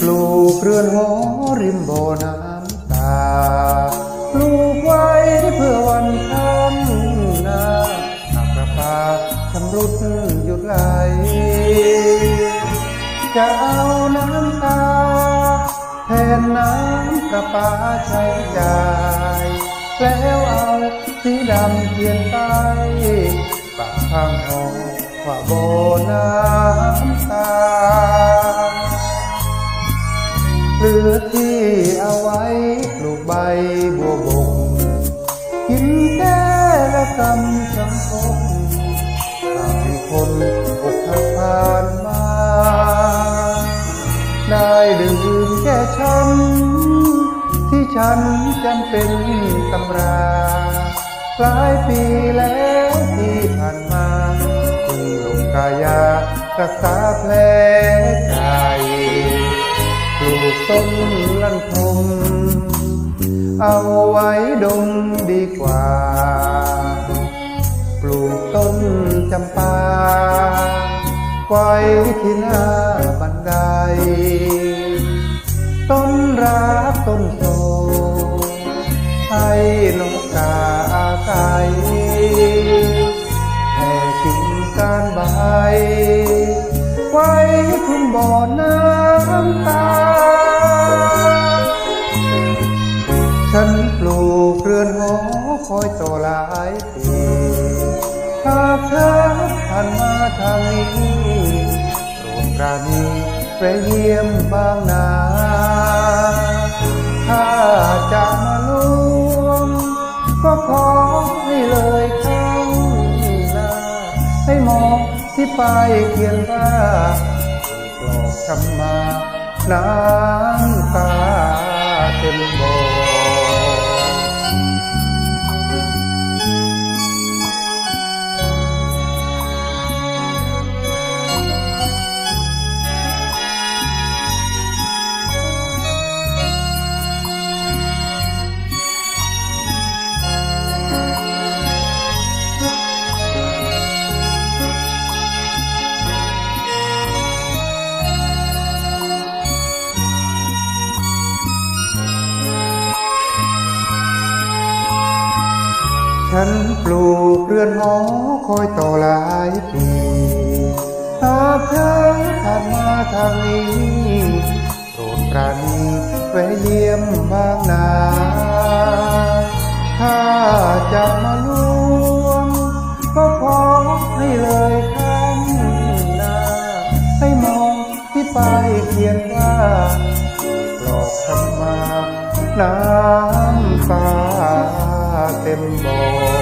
ปลูกริมโบน้ำตา ปลูกไว้เพื่อวันข้างหน้าหากประปาชำรุดหยุดไหล จะเอาน้ำตา แทนน้ำประปาใช้จ่าย แล้วเอาสีดำเขียนไปปากข้างหอว่าโบน้ำตา อที่เอาไว้ปลูกใบบัวบกกินแก้และกำสังคมหากมีคนอกหักผ่านมาได้ดื่มแก้ช้ำที่ฉันจำเป็นตำราหลายปีแล้วที่ผ่านมาจึงลงกายารักษาแผลใจ ต้นลันทมเอาไว้ดมดีกว่า ปลูกต้นจำปาไว้ที่หน้าบันได ต้นรักต้นโทให้นกกาอาศัยแผ่กิ่งก้านใบไว้ทุ่งบ่อน้ำตา ฉันปลูกเรือนหอคอยต่อหลายปีหากเธอผ่านมาทางนี้โปรดปราณีไปเยี่ยมบางนาถ้าจะมาล่วงก็ขอให้เลยข้างหน้าให้มองที่ป้ายเขียนว่าปลอกคำมาน้ำตาเต็มบ่อ ฉันปลูกเรือนหอคอยต่อหลายปีหากเธอผ่านมาทางนี้โปรดปราณีแวะเยี่ยมบางนาถ้าจะมาลวงก็ขอให้เลยข้างหน้าให้มองที่ป้ายเขียนว่าปลอกคำมาน้ำตา เต็มบ่อ